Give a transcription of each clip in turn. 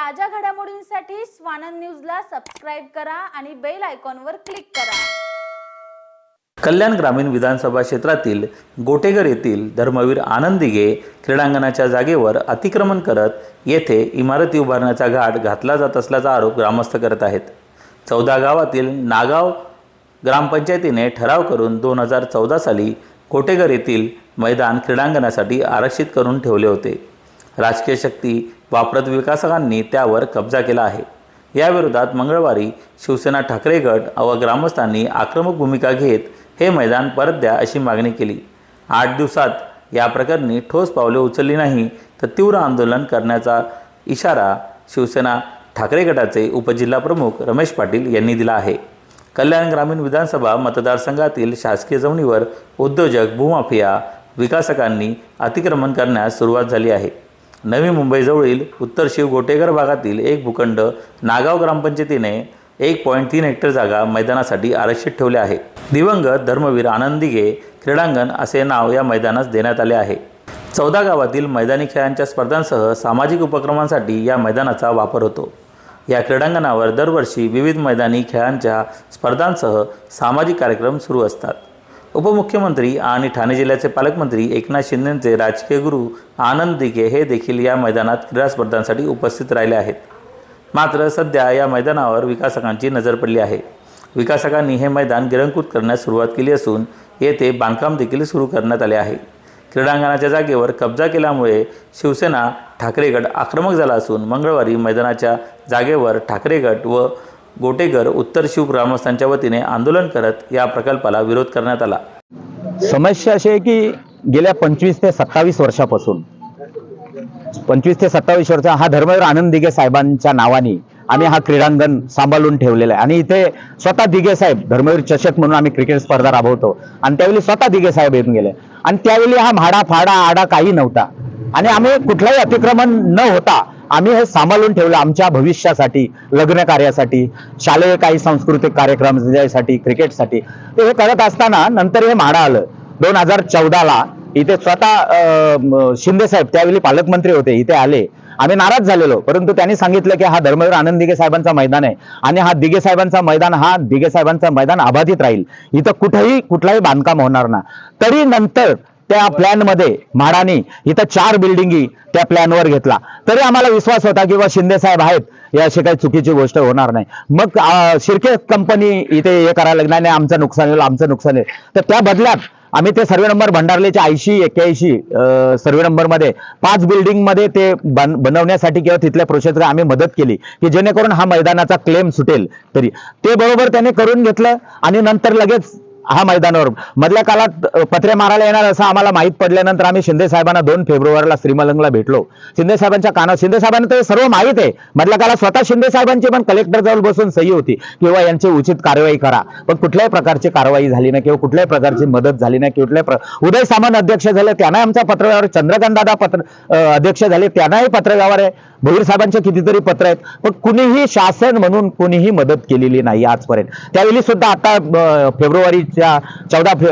ताज्या घडामोडींसाठी स्वानंद न्यूजला सबस्क्राईब करा आणि बेल आयकॉनवर क्लिक करा. कल्याण ग्रामीण विधानसभा क्षेत्रातील गोटेघर येथील धर्मवीर आनंदिगे क्रीडांगणाच्या जागेवर अतिक्रमण करत येथे इमारती उभारण्याचा घाट घातला जात असल्याचा आरोप ग्रामस्थ करत आहेत. चौदा गावातील नागाव ग्रामपंचायतीने ठराव करून दोन हजार चौदा साली गोटेघर येथील मैदान क्रीडांगणासाठी आरक्षित करून ठेवले होते. राजकीय शक्ती वापरत विकासकांनी त्यावर कब्जा केला आहे. याविरोधात मंगळवारी शिवसेना ठाकरे गट व ग्रामस्थांनी आक्रमक भूमिका घेत हे मैदान परत द्या अशी मागणी केली. आठ दिवसात या प्रकरणी ठोस पावले उचलली नाही तर तीव्र आंदोलन करण्याचा इशारा शिवसेना ठाकरे गटाचे उपजिल्हाप्रमुख रमेश पाटील यांनी दिला आहे. कल्याण ग्रामीण विधानसभा मतदारसंघातील शासकीय जमिनीवर उद्योजक भूमाफिया विकासकांनी अतिक्रमण करण्यास सुरुवात झाली आहे. नवी मुंबईजवळील उत्तर शिव गोटेघर भागातील एक भूखंड नागाव ग्रामपंचायतीने एक पॉईंट तीन हेक्टर जागा मैदानासाठी आरक्षित ठेवले आहे. दिवंगत धर्मवीर आनंदिगे क्रीडांगण असे नाव या मैदानास देण्यात आले आहे. चौदा गावातील मैदानी खेळांच्या स्पर्धांसह सामाजिक उपक्रमांसाठी या मैदानाचा वापर होतो. या क्रीडांगणावर दरवर्षी विविध मैदानी खेळांच्या स्पर्धांसह सामाजिक कार्यक्रम सुरू असतात. उपमुख्यमंत्री आणि ठाणे जिल्ह्याचे पालकमंत्री एकनाथ शिंदेंचे राजकीय गुरु आनंद दिघे हे देखील या मैदानात क्रीडा स्पर्धांसाठी उपस्थित राहिले आहेत. मात्र सध्या या मैदानावर विकासकांची नजर पडली आहे. विकासकांनी हे मैदान गिरंकृत करण्यास सुरुवात केली असून येथे बांधकाम देखील सुरू करण्यात आले आहे. क्रीडांगणाच्या जागेवर कब्जा केल्यामुळे शिवसेना ठाकरे गट आक्रमक झाला असून मंगळवारी मैदानाच्या जागेवर ठाकरे गट व गोटेकर उत्तर शिव ग्रामस्थांच्या वतीने आंदोलन करत या प्रकल्पाला विरोध करण्यात आला. समस्या अशी आहे की गेल्या पंचवीस ते सत्तावीस वर्षापासून पंचवीस ते सत्तावीस वर्ष हा धर्मवीर आनंद दिघे साहेबांच्या नावाने आम्ही हा क्रीडांगण सांभाळून ठेवलेला आहे. आणि इथे स्वतः दिघे साहेब धर्मवीर चषक म्हणून आम्ही क्रिकेट स्पर्धा राबवतो. आणि त्यावेळी स्वतः दिघे साहेब येऊन गेले. आणि त्यावेळी हा म्हाडा फाडा आडा काही नव्हता. आणि आम्ही कुठलाही अतिक्रमण न होता आम्ही हे सांभाळून ठेवलं आमच्या भविष्यासाठी लग्न कार्यासाठी शालेय काही सांस्कृतिक कार्यक्रमसाठी क्रिकेटसाठी. ते हे करत असताना नंतर हे म्हाडा आलं. दोन हजार चौदाला इथे स्वतः शिंदेसाहेब शिंदे साहेब त्यावेळी पालकमंत्री होते इथे आले. आम्ही नाराज झालेलो परंतु त्यांनी सांगितलं की हा धर्मवीर आनंद दिगे साहेबांचा मैदान आहे आणि हा दिगे साहेबांचा मैदान हा दिगे साहेबांचा मैदान अबाधित राहील. इथं कुठेही कुठलाही बांधकाम होणार ना तरी नंतर त्या प्लॅनमध्ये म्हाडाने इथं चार बिल्डिंगी त्या प्लॅनवर घेतला. तरी आम्हाला विश्वास होता की बा शिंदे साहेब आहेत या अशी काही चुकीची गोष्ट होणार नाही. मग अं, शिर्के कंपनी इथे हे करायला लागली नाही आमचं नुकसान होईल आमचं नुकसान होईल. तर त्या बदल्यात आम्ही ते सर्वे नंबर भंडारलेच्या ऐंशी एक्क्याऐंशी सर्वे नंबरमध्ये पाच बिल्डिंगमध्ये ते बन- बनवण्यासाठी किंवा तिथल्या प्रोसेसला आम्ही मदत केली की जेणेकरून हा मैदानाचा क्लेम सुटेल तरी. ते बरोबर त्याने करून घेतलं आणि नंतर लगेच हा मैदानावर. मधल्या काळात पत्रे मारायला येणार असं आम्हाला माहीत पडल्यानंतर आम्ही शिंदे साहेबांना दोन फेब्रुवारीला श्रीमलंगला भेटलो. शिंदे साहेबांच्या कानात शिंदे साहेबांना ते सर्व माहीत आहे. मधल्या काळात स्वतः शिंदे साहेबांची पण कलेक्टर जवळ बसून सही होती. किंवा यांची उचित कारवाई करा. पण कुठल्याही प्रकारची कारवाई झाली नाही किंवा कुठल्याही प्रकारची मदत झाली नाही. कुठल्याही प्र... उदय सामंत अध्यक्ष झाले त्यांना आमचा पत्रव्यवहार चंद्रकांत दादा पत्र अध्यक्ष झाले त्यांनाही पत्रव्यवहार आहे. भोईर साहेबांचे कितीतरी पत्र आहेत. पण कुणीही शासन म्हणून कुणीही मदत केलेली नाही आजपर्यंत. त्यावेळी सुद्धा आता फेब्रुवारी त्या चौदा फे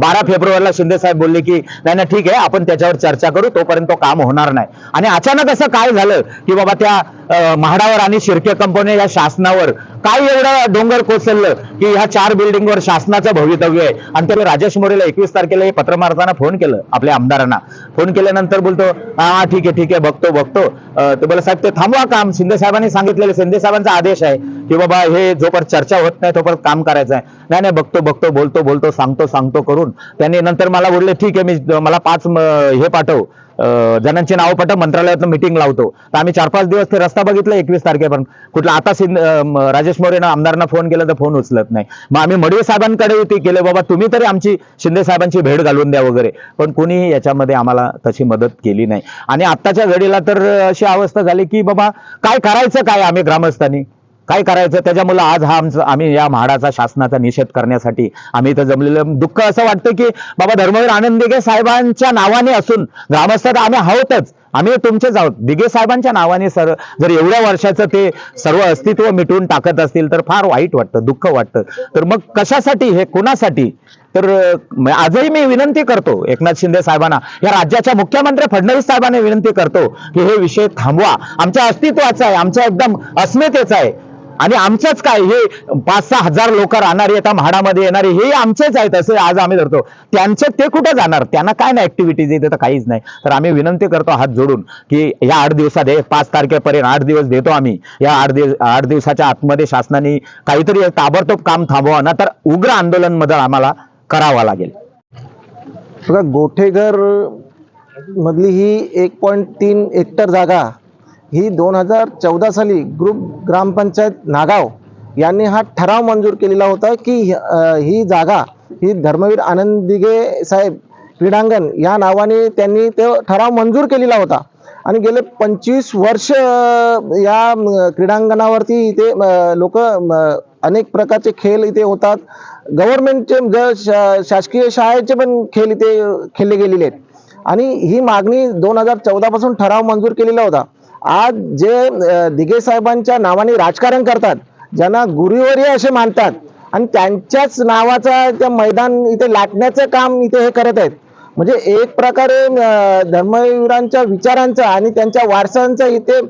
बारा फेब्रुवारीला शिंदे साहेब बोलले की नाही ना ठीक आहे आपण त्याच्यावर चर्चा करू तोपर्यंत तो काम होणार नाही. आणि अचानक असं काय झालं की बाबा त्या म्हाडावर आणि शिर्के कंपनी या शासनावर काय एवढं डोंगर कोसळलं की ह्या चार बिल्डिंगवर शासनाचं भवितव्य आहे. आणि त्याला राजेश मोरेला एकवीस तारखेला हे पत्र मारताना फोन केलं आपल्या आमदारांना. फोन केल्यानंतर बोलतो हा ठीक आहे ठीक आहे बघतो बघतो. तर बोला साहेब ते थांबवा काम. शिंदे साहेबांनी सांगितलेलं शिंदे साहेबांचा आदेश आहे की बाबा हे जोपर्यंत चर्चा होत नाही तोपर्यंत काम करायचं आहे. नाही नाही बघतो बघतो बोलतो बोलतो सांगतो सांगतो करून. त्यांनी नंतर मला बोलले ठीक आहे मी मला पाच हे पाठव. जणांची नावं पटक मंत्रालयातून मिटिंग लावतो. तर आम्ही चार पाच दिवस ते रस्ता बघितला एकवीस तारखेपर्यंत. कुठला आता सिंध राजेश मोरेनं आमदारांना फोन केला तर फोन उचलत नाही. मग आम्ही मडवे साहेबांकडे ते केले बाबा तुम्ही तरी आमची शिंदे साहेबांची भेट घालून द्या वगैरे. पण कुणीही याच्यामध्ये आम्हाला तशी मदत केली नाही. आणि आत्ताच्या घडीला तर अशी अवस्था झाली की बाबा काय करायचं काय आम्ही ग्रामस्थांनी? काय करायचं? त्याच्यामुळे आज हा आमचा आम्ही या म्हाडाचा शासनाचा निषेध करण्यासाठी आम्ही इथं जमलेलं दुःख असं वाटतं की बाबा धर्मवीर आनंद साहेबांच्या नावाने असून ग्रामस्थ आम्ही आहोतच. आम्ही तुमचेच आहोत. दिघे साहेबांच्या नावाने सर जर एवढ्या वर्षाचं ते सर्व अस्तित्व मिटवून टाकत असतील तर फार वाईट वाटतं दुःख वाटतं. तर मग कशासाठी हे कोणासाठी? तर आजही मी विनंती करतो एकनाथ शिंदे साहेबांना या राज्याच्या मुख्यमंत्री फडणवीस साहेबांना विनंती करतो की हे विषय थांबवा. आमच्या अस्तित्वाचा आहे आमच्या एकदम अस्मितेचा आहे. आणि आमच्याच काय हे पाच सहा हजार लोक राहणारे आता म्हाडामध्ये येणारे हे आमचेच आहेत असे आज आम्ही धरतो. त्यांचे ते कुठे जाणार? त्यांना काय नाही ऍक्टिव्हिटीज येते तर काहीच नाही. तर आम्ही विनंती करतो हात जोडून की या आठ दिवसात हे पाच तारखेपर्यंत आठ दिवस देतो आम्ही. या आठ दिवस आठ दिवसाच्या आतमध्ये शासनाने काहीतरी ताबडतोब काम थांबवा ना तर उग्र आंदोलनमध्ये आम्हाला करावा लागेल. बघा गोठेघर मधली ही एक पॉईंट तीन हेक्टर जागा ही दोन हजार चौदा साली ग्रुप ग्रामपंचायत नागाव यांनी हा ठराव मंजूर केलेला होता की ही जागा ही धर्मवीर आनंद दिघे साहेब क्रीडांगण या नावाने त्यांनी तो ठराव मंजूर केलेला होता. आणि गेले पंचवीस वर्ष या क्रीडांगणावरती इथे लोक अनेक प्रकारचे खेळ इथे होतात. गव्हर्नमेंटचे ज- शासकीय शाळेचे पण खेळ इथे खेळले गेलेले आहेत. आणि ही मागणी दोन हजार चौदापासून ठराव मंजूर केलेला होता. आज जे दिघे साहेबांच्या नावाने राजकारण करतात ज्यांना गुरुवर्य असे मानतात आणि त्यांच्याच नावाचा त्या मैदान इथे लाटण्याचं काम इथे हे करत आहेत. म्हणजे एक प्रकारे धर्मवीरांच्या विचारांचा आणि त्यांच्या वारसांचा इथे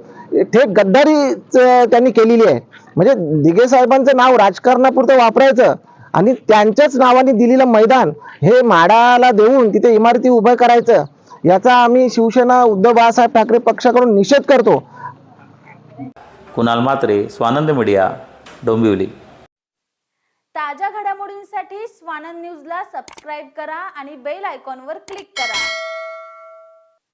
थेट गद्दारी त्यांनी केलेली आहे. म्हणजे दिघे साहेबांचं नाव राजकारणापुरतं वापरायचं आणि त्यांच्याच नावाने दिलेलं मैदान हे माडाला देऊन तिथे इमारती उभं करायचं. याचा आम्ही शिवसेना उद्धव बाळासाहेब ठाकरे पक्षाकडून निषेध करतो. कुणाल मात्रे स्वानंद मीडिया डोंबिवली. ताज्या घडामोडींसाठी स्वानंद न्यूजला सबस्क्राईब करा आणि बेल आयकॉनवर क्लिक करा.